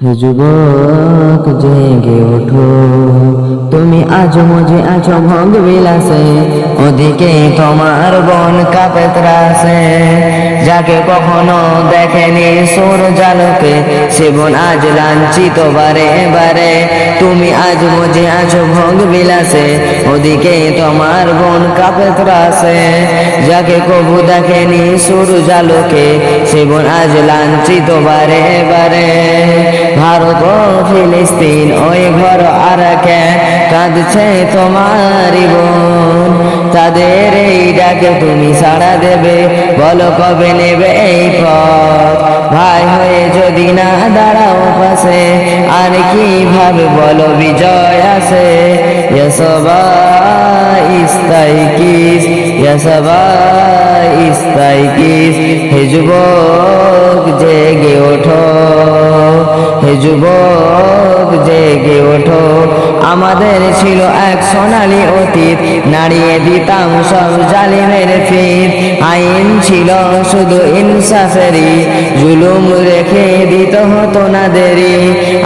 যুবক, জেগে ওঠো। তুমি আজ মজে আছো ভোগ বিলাসে ওদিকে তোমার বন কাপে ত্রাসে যাকে কখনো দেখেনি সুর জালকে সে বোন আজ লাঞ্ছিত বারে বারে। তুমি আজ মজে আছো ভোগ বিলাসে ওদিকে তোমার বোন কাপে ত্রাসে যাকে কবু দেখেনি সুর জালকে সে বোন আজ লাঞ্ছিত বারে বারে। ভারত ফিলিস্তিন, ওই ঘর আর কে? কাঁদছে তোমারি তাদের এই ডাকে তুমি সাড়া দেবে, বলো কবে নেবে এই পথ? ভাই হয়ে যদি না দাঁড়াও পাশে, আর কীভাবে বলো বিজয় আসে? ইয়সবা ইস্তাই কিস ইয়সবা ইস্তাই কিস হে যুবক। যুবক জেগে ওঠো। আমাদের ছিল এক সোনালী অতীত, নাড়িয়ে দিতাম সব জালিমের ফির আইন ছিল শুধু ইনসাফেরই, জুলুম রেখে দিত হতো না দেরি।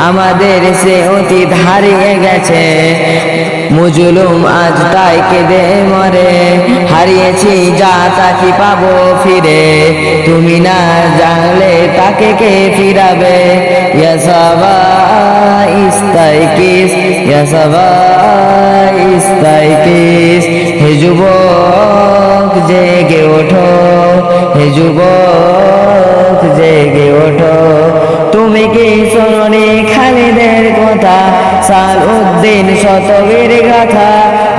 আমাদের সে অতীত হারিয়ে গেছে। মুজুলুম আজ তাই কেঁদে মরে। হারিয়েছি যা তাকে পাবো ফিরে? তুমি না জানলে তাকে কে ফিরাবে? যুবক জেগে ওঠো, হে যুবক জেগে ওঠো। তুমি কি শোনি খালিদের কথা? সাল উদ্দিন শতবীর গাথা,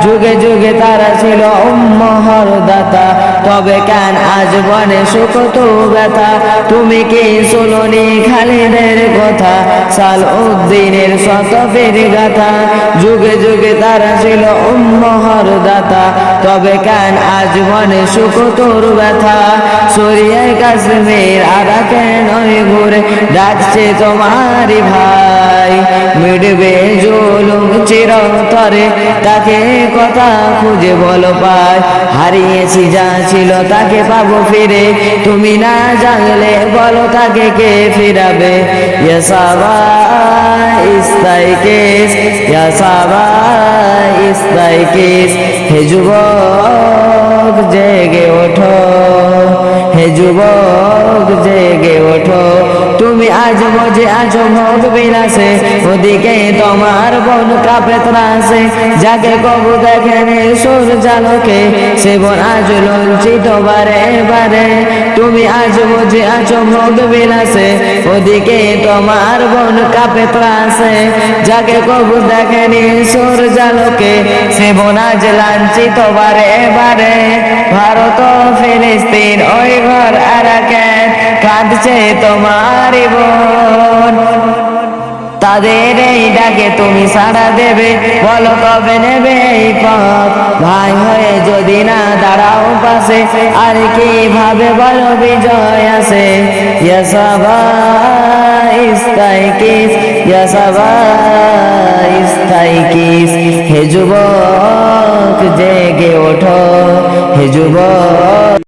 যুগে যুগে তারা ছিল উম্মহর দাতা। তবে কেন আজ বনে সুখ তো ব্যথা? তুমি কি শুনুনি খালিদের কথা? সাল উদ্দিনের শতবীর গাথা। যুগে যুগে তারা ছিল উম্মহর দাতা। তবে কেন আজ বনে সুখ তোর ব্যথা? সরিয়ায় কাশ্মীর, আরা কেন ঘুরে ডাকছে তোমারি ভাই? মিটবে জুলুম চিরতরে, তাকে কথা খুঁজে বলো পাই হারিয়েছি যা ছিল তাকে পাবো ফিরে, তুমি না জানলে বলো তাকে কে ফিরাবে? ইয়সাবা ইস্তাই কেস, হে যুবক। বিলাসে ওদিকে তোমার বোন কাপে ত্রাসে যাকে কবু দেখেনি সুর জালকে, সে বোন আজ লঞ্চিত বারে বারে। তুমি আজ আছো ভোগ বিলাসে ওদিকে তোমার বোন কাপে ত্রাসে যাকে কবু দেখেনি সুর জালকে, সে বোন আজ লাঞ্ছিত বারে বারে। ভারত ফিলিস্তিন ওই ঘর আর কাঁদছে তোমার বোন। তাদের এই ডাকে তুমি সাড়া দেবে, বলো কবে নেবে এই পথ। ভাই হয়ে যদি না দাঁড়াও পাশে, আর কীভাবে বলো বিজয় আসে? ইয়সবা ইস্তাই কিস কিস। হে যুবক, জেগে ওঠো। হে যুবক